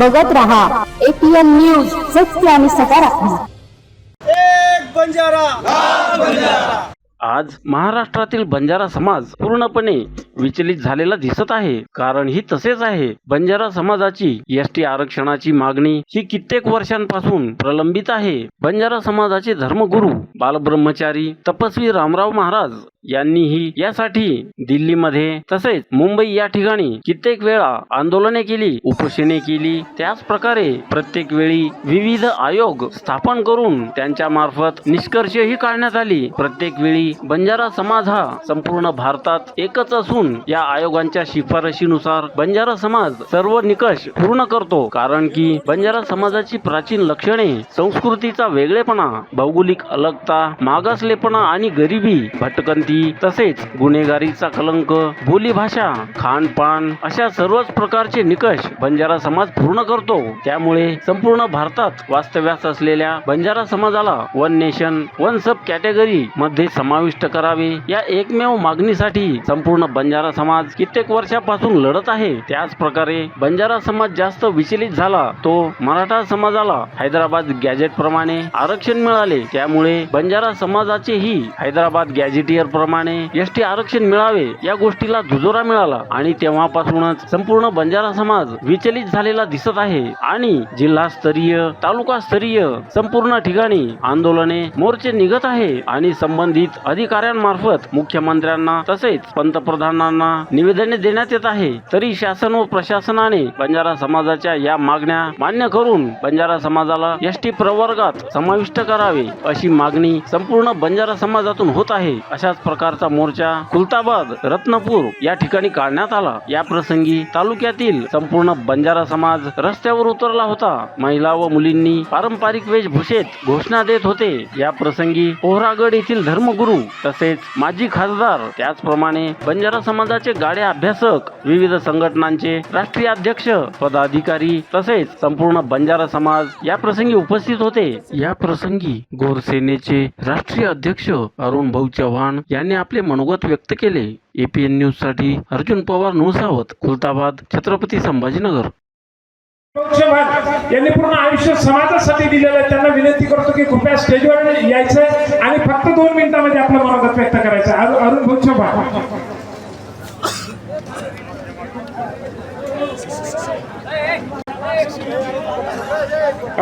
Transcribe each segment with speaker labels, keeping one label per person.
Speaker 1: बघत रहा. APN news सत्य आणि सकारात्मक.
Speaker 2: एक बंजारा.
Speaker 3: आज महाराष्ट्रातील बंजारा समाज पूर्णपणे विचलित झालेला दिसत आहे. कारण ही तसेच आहे. बंजारा समाजाची एस टी आरक्षणाची मागणी ही कित्येक वर्षांपासून प्रलंबित आहे. बंजारा समाजाचे धर्मगुरू बालब्रह्मचारी तपस्वी रामराव महाराज यांनीही यासाठी दिल्लीमध्ये तसेच मुंबई या ठिकाणी कित्येक वेळा आंदोलने केली उपोषणे केली. त्याच प्रकारे प्रत्येक वेळी विविध आयोग स्थापन करून त्यांच्या मार्फत निष्कर्षही काढण्यात आली. प्रत्येक वेळी बंजारा समाज हा संपूर्ण भारतात एकच असून या आयोगांच्या शिफारशीनुसार बंजारा समाज सर्व निकष पूर्ण करतो. कारण की बंजारा समाजाची प्राचीन लक्षणे संस्कृतीचा वेगळेपणा भौगोलिक अलगता मागासलेपणा आणि गरिबी भटकंती तसेच गुन्हेगारीचा कलंक बोलीभाषा खानपान अशा सर्वच प्रकारचे निकष बंजारा समाज पूर्ण करतो. त्यामुळे संपूर्ण भारतात वास्तव्यास असलेल्या बंजारा समाजाला one nation one sub category मध्ये समाविष्ट करावे. या एकमेव मागणीसाठी संपूर्ण बंजारा समाज कित्येक वर्षापासून लढत आहे. त्याच प्रकारे बंजारा समाज जास्त विचलित झाला तो मराठा समाजाला हैदराबाद गॅजेट प्रमाणे आरक्षण मिळाले. त्यामुळे बंजारा समाजाचेही हैदराबाद गॅजेटियर प्रमाणे एस टी आरक्षण मिळावे या गोष्टीला दुजोरा मिळाला. आणि तेव्हापासूनच संपूर्ण बंजारा समाज विचलित झालेला दिसत आहे. आणि जिल्हास्तरीय तालुकास्तरीय संपूर्ण ठिकाणी आंदोलने मोर्चे निघत आहे. आणि संबंधित अधिकाऱ्यांमार्फत मुख्यमंत्र्यांना तसेच पंतप्रधानांना निवेदने देण्यात येत आहे. तरी शासन व प्रशासनाने बंजारा समाजाच्या या मागण्या मान्य करून बंजारा समाजाला एस टी प्रवर्गात समाविष्ट करावे अशी मागणी संपूर्ण बंजारा समाजातून होत आहे. अशाच प्रकारचा मोर्चा खुलताबाद रत्नपूर या ठिकाणी काढण्यात आला. या प्रसंगी तालुक्यातील संपूर्ण बंजारा समाज रस्त्यावर उतरला होता. महिला व मुलींनी पारंपरिक वेशभूषेत घोषणा देत होते. या प्रसंगी पोहरागड येथील धर्मगुरू तसेच माजी खासदार त्याचप्रमाणे बंजारा समाजाचे गाडे अभ्यासक विविध संघटनांचे राष्ट्रीय अध्यक्ष पदाधिकारी तसेच संपूर्ण बंजारा समाज या प्रसंगी उपस्थित होते. या प्रसंगी गोरसेनेचे राष्ट्रीय अध्यक्ष अरुण भाऊ चव्हाण यांनी यांनी आपले मनोगत व्यक्त केले. एपीएन न्यूजसाठी अर्जुन पवार नुसावत खुलताबाद छत्रपती संभाजीनगर.
Speaker 4: यांनी पूर्ण आयुष्य समाजासाठी दिलेलं आहे. त्यांना विनंती करतो की कृपया स्टेजवर यायचंय आणि फक्त दोन मिनिटांमध्ये आपलं मनोगत व्यक्त करायचं. अरु- अरुण भाऊ चव्हाण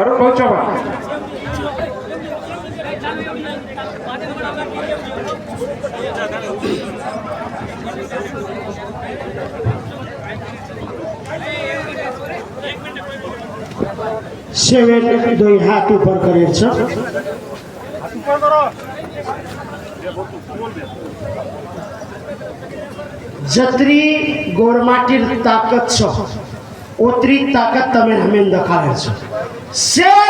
Speaker 4: अरुण भाऊ
Speaker 5: સેવેન દોઈ હાથ ઉપર કરે છે જત્રી ગોરમાટીર તાકાત છો. ઓતરી તાકાત તમે હમે દેખાડે છો. સેવા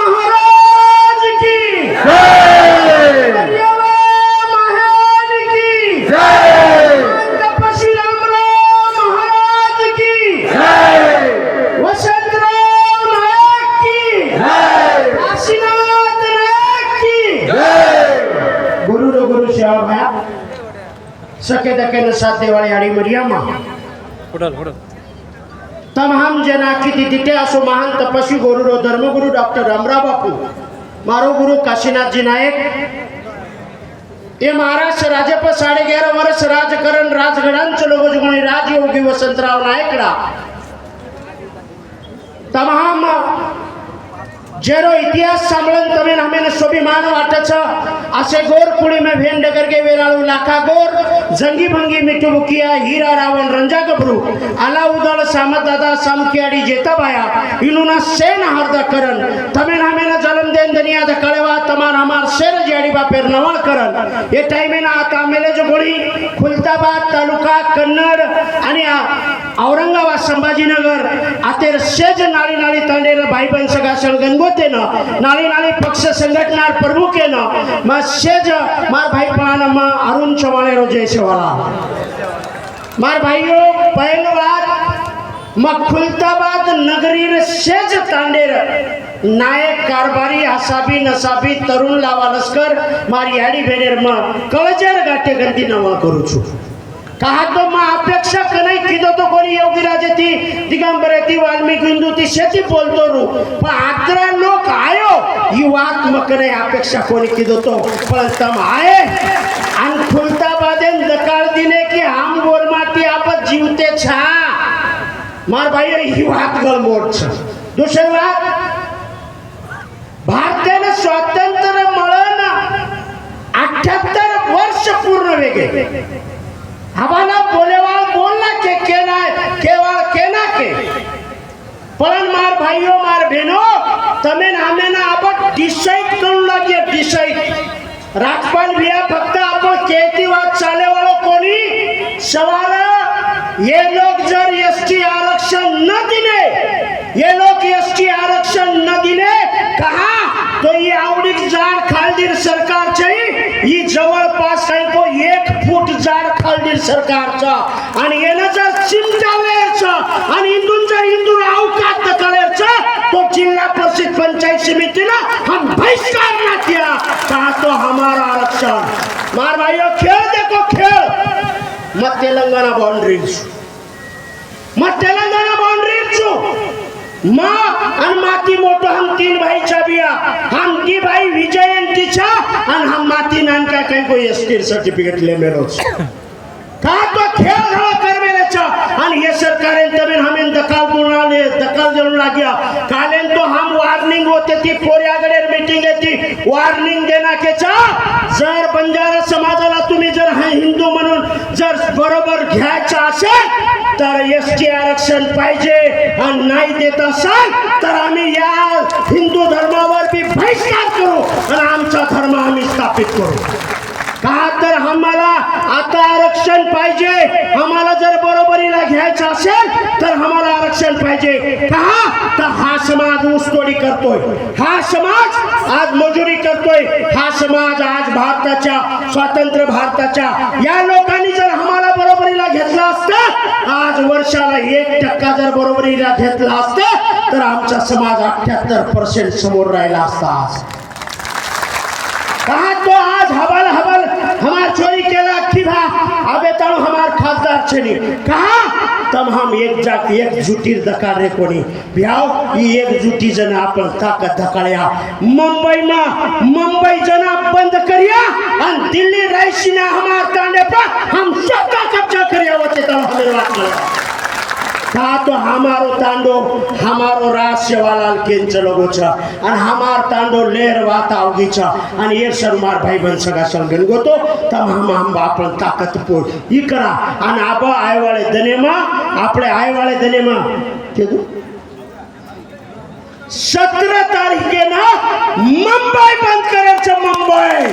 Speaker 5: મહારાજ કી જય! देवाळे आणि मरियम्मा तमाम जना किती तिथे असो महान तपस्वी गुरुरो धर्मगुरु डॉक्टर रामराव मारो गुरु काशीनाथजी नायक। महाराष्ट्र राजप साडेग्यारा वर्ष राजकारण राजगडांचे राजयोगी वसंतराव नायकडा। જેનો ઇતિહાસ સાંભળન તમે અમે સ્વાભિમાન વાટે છે આસે ગોર કુળી મેં ભેન ડગર કે વેરાળું લાખા ગોર જંગી ભંગી મીઠું મુકિયા હીરા રાવણ રંજા ગભરું આલા ઉદળ સામત દાદા સામકિયાડી જેતાબાયા ઇનુના સેન હાર્દા કરન તમે નામે ದಂಧನಿಯಾದ ಕಳವ ತಮಾನ ಅಮಾರ್ ಸೇರ ಜಾಡಿಬಾ ಪೇರ್ ನವಳ ಕರನ್. हे टाईमेना आता आंबेलाच्या गोळी खुलताबाद तालुका कन्नड आणि औरंगाबाद संभाजीनगर आतेर सेज नाळी नाळी तांडेर भाईबन सगासन गणगोतेनं नाळी नाळी पक्ष संघटनार प्रमुखेनं मग सेज मार भाईपणानं मा अरुण चव्हाण जय सेवाला मार भाईयो पहिलं मग खुलताबाद नगरीर शेज तांडेर. नायक कारभारी हसाबी नसाबी तरुण लावा लस्कर मारी याडी भेडेर मग कळजर गाठे गंदी नवा करू छू कहा तो मा अपेक्षा का नाही किदो तो कोणी योगीराज ती दिगंबर ती वाल्मिक हिंदू ती शेती बोलतो रू. पण आग्रा लोक आयो ही वात मग नाही अपेक्षा कोणी किदो तो पण तम आए आणि खुलताबादेन दकाळ दिने की हम गोरमाटी आपत जीवते छा મારા ભાઈએ એ વાત ગણમોટ છે દૂસરી વાત ભારતને સ્વાતંત્ર્ય મળવાના અઠ્યાત્તર વર્ષ પૂર્ણ વેગે હવાના બોલેવા બોલના કે કેના કેવાળ કેના કે પણ માર ભાઈઓ માર બહેનો તમે નામેના આપણે ડિસાઈડ કરવું લાગીએ ડિસાઈડ राजपाल भैया फक्त आपण केती वाद चाले वालों को सवाल ये लोग जर एसटी आरक्षण न दिले ये लोग एसटी आरक्षण न दिले कहा? तो ये आवडीच जाड़ खालदीर सरकार चाहिए ही जवळपास काही एक फूट जाड खालदीर सरकारचा. आणि येण्याचा चिमटा आणि हिंदूंचा हिंदू अवकात कळेचा तो जिल्हा परिषद पंचायत समिति ने हम बहिष्कार न किया कहा तो हमारा आरक्षण। मार भाइयों खेल देखो खेळ मग तेलंगणा बाउंड्रीज मग तेलंगणा बाउंड्रीज माँ आणि माती मोठं हम तीन भाईच्या बिया। हम की भाई विजयंतीच्या आणि हम माती नानका काही कोई एसटी सर्टिफिकेट ले मेलोच का तो खेळ झाला करमेल्याचा आणि हे सरकार तमेन हमें दखल दुनाले दखल देऊन लाग्या कालेन तो हम वार्निंग होते ती पोऱ्याकडे मीटिंग येते. वार्निंग देण्याकेचा जर बंजारा समाजाला तुम्ही जर हा हिंदू म्हणून जर बरोबर घ्यायचा असेल तर एस टी आरक्षण पाहिजे. आणि नाही देत असाल तर आम्ही या हिंदू धर्मावर बी बहिष्कार करू. आणि आमचा धर्म आम्ही स्थापित करू. का तर आम्हाला आता आरक्षण पाहिजे. आम्हाला जर बरोबरीला घ्यायचं असेल तर आम्हाला आरक्षण पाहिजे. का? तर हा समाज ऊसतोडी करतोय. हा समाज आज मजुरी करतोय. हा समाज आज भारताच्या स्वातंत्र्य भारताच्या. या लोकांनी जर आम्हाला बरोबरीला घेतलं असतं आज वर्षाला एक टक्का जर बरोबरीला घेतला असतं तर आमचा समाज अठ्याहत्तर पर्सेंट समोर राहिला असता आज कहा तो आज हबल हबल हमार चोरी केला की भा अबे तब हमार खासदार छनी कहा? तब हम एक जात एक जुटीर दकार रे कोणी. भ्याव ही एक जुटी जन आपण ताकद धकाळ्या मुंबई मा मुंबई जना बंद करिया आणि दिल्ली रईसीना हमार तांडे पर हम सबका कब्जा करिया होते तब हमें वाटलं का तो हमारो तांडो हमारो रहस्य वाला केंच लोगो छ आणि हमार तांडो लेर वाता अवगी छ आणि ये शर्मार भाई बन सगा संगन गोतो तब हम हम आपण ताकत पो ई करा आणि आब आयवाळे दनेमा आपले आयवाळे दनेमा. केदू? सतरा ना मुंबई बंद करायचं मुंबई.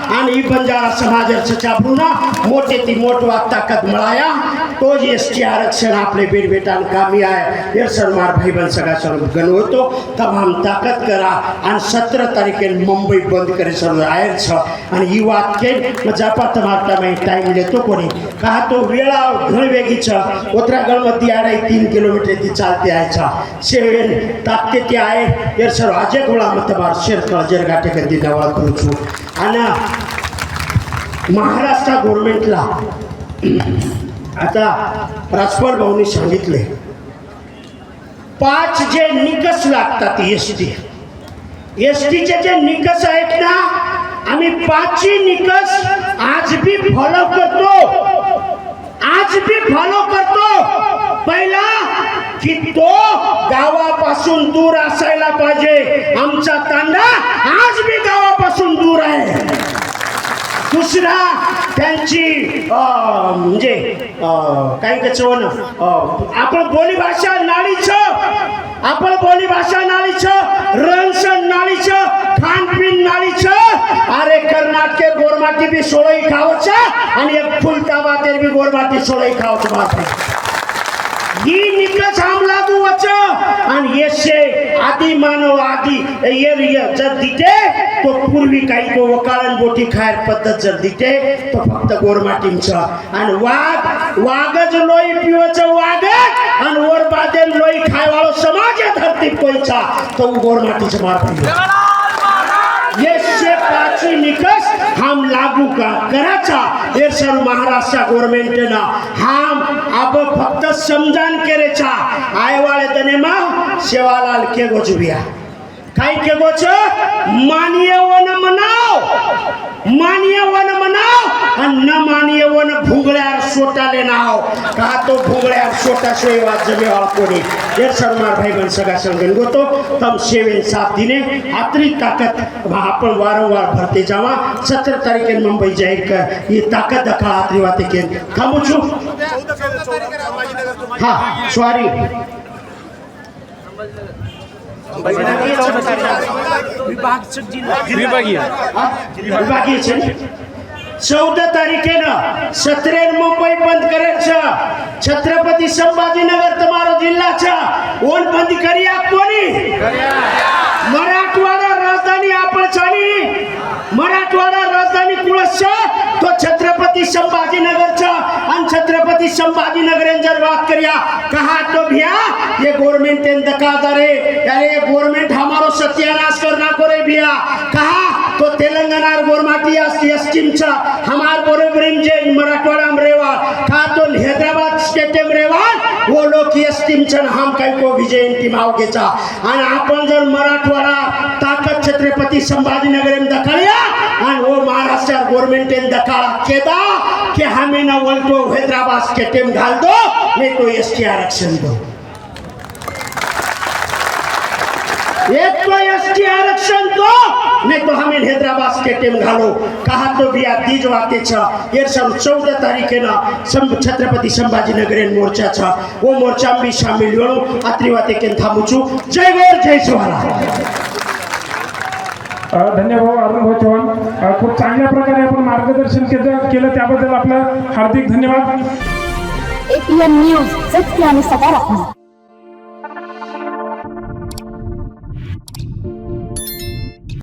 Speaker 5: आणि बंजारा समाजाचं पुन्हा मोठे मोठ वागता ताकद मिळाया। तो एस टी आरक्षण आपले बेटबेटान कामी आहे येरसर मार भाईबन सगळा सर्व गण होतो। तमाम ताकद करा। आणि सतरा तारखेला मुंबई बंद करे सर्व आयर छ। आणि ही वाद केल जापा तमारता मी टाईम लेतो कोणी का तो वेळा घण वेगी छ। उत्तराखंडमध्ये तीन किलोमीटर ती चालते आहे छ। शेवेन ताकते ते आहे येरसर अजय गोळा मतबार शेरकळ गाठे कधी वाळ करू आणि महाराष्ट्र गव्हर्नमेंटला आता राजपाल भाऊनी सांगितले पाच जे निकष लागतात एस टी एस टीचे जे निकष आहेत ना आम्ही पाचही निकष आज बी फॉलो करतो. आज बी फॉलो करतो. पहिला की तो गावापासून दूर असायला पाहिजे. आमचा तांडा आज बी गावापासून दूर आहे. दुसरा त्यांची अं, म्हणजे अं, काय कचवण आपण बोली भाषा नाळीचं आपण बोली भाषा नाळीचं रनसन नाळीचं खानपीन नाळीचं अरे कर्नाटके गोरमाटी बी सोळई खावचं आणि एक फुलताबा तेर बी गोरमाटी सोळई खावचं बाप ही निकष हम लागू वच आणि येशे आदि मानव आदि ये ये जर दिते तो पूर्वी काही तो वकाळण बोटी खायर पद्धत जर दिते तो फक्त गोरमाटींच आणि वाघ वाघच लोई पिवच वाघ आणि वर बादे लोई खायवाळो समाज या धरती कोयचा तो गोरमाटीच मार ये से पाचवी निकष हम लागू का कराचा हे सर महाराष्ट्र गव्हर्नमेंटना हम अब फक्त समजान आय आयवाळे तने मा सेवालाल के गोजुबिया. काय के गोच? मानिय वन मनाव. मानिय वन मनाव आणि न मानिय वन भुंगळ्यावर सोटाले नाव का तो भुंगळ्यावर सोटा सोय वाजवे कोणी? हे सरमार भाई बन सगळा संगण गोतो तम सेवेन साथ दिने. आतरी ताकद आपण वारंवार भरते जावा. सतरा तारीखे मुंबई जाहीर कर. ही ताकद दखा आतरी वाते के थांबू छु हा सॉरी
Speaker 2: विभागीय
Speaker 5: विभागीय છે ને चौदा तारीखेनं सत्रेन मुंबई बंद करायचं छत्रपती संभाजीनगर તમારો જિલ્લા છે ઓન બંધ કરી આપવાની मराठवाडा राजधानी आपण चाली मराठवाडा संभाजीनगर जर बात करिया कहा तो भैया ये गवर्नमेंट इन दकादारे अरे गवर्नमेंट हमारो सत्यानाश करना करे भैया. कहा तो तेलंगाना गोरमाटी एसटीम छ हमार बरोबर जे मराठवाडा में रेवा कहा तो हैदराबाद स्टेट में रेवा वो लोग एसटीम छ हम काही को विजय टीम छा आणि आपण जर मराठवाडा ताकद छत्रपति संभाजीनगर में लिया आणि वो महाराष्ट्र गवर्नमेंट इन दखाळा केदा कि हमें ना उलटो हैदराबाद के टीम घाल दो नहीं तो एसटी आरक्षण दो एक तो एसटी आरक्षण दो नहीं तो हमें हैदराबाद के टीम घालो. कहा तो बिया दीज वाते छ ये सब चौदह तारीखे ना सम छत्रपति संभाजीनगर इन मोर्चा छ वो मोर्चा में शामिल हो अत्रिवाते के थांबुचू जय गौर जय शिवाला
Speaker 4: अ, धन्यवाद अरुण भाऊ चव्हाण. खूप चांगल्या प्रकारे आपण मार्गदर्शन केलं केलं त्याबद्दल आपलं हार्दिक धन्यवाद.
Speaker 1: एपीएम न्यूज सत्य आणि सकारात्मक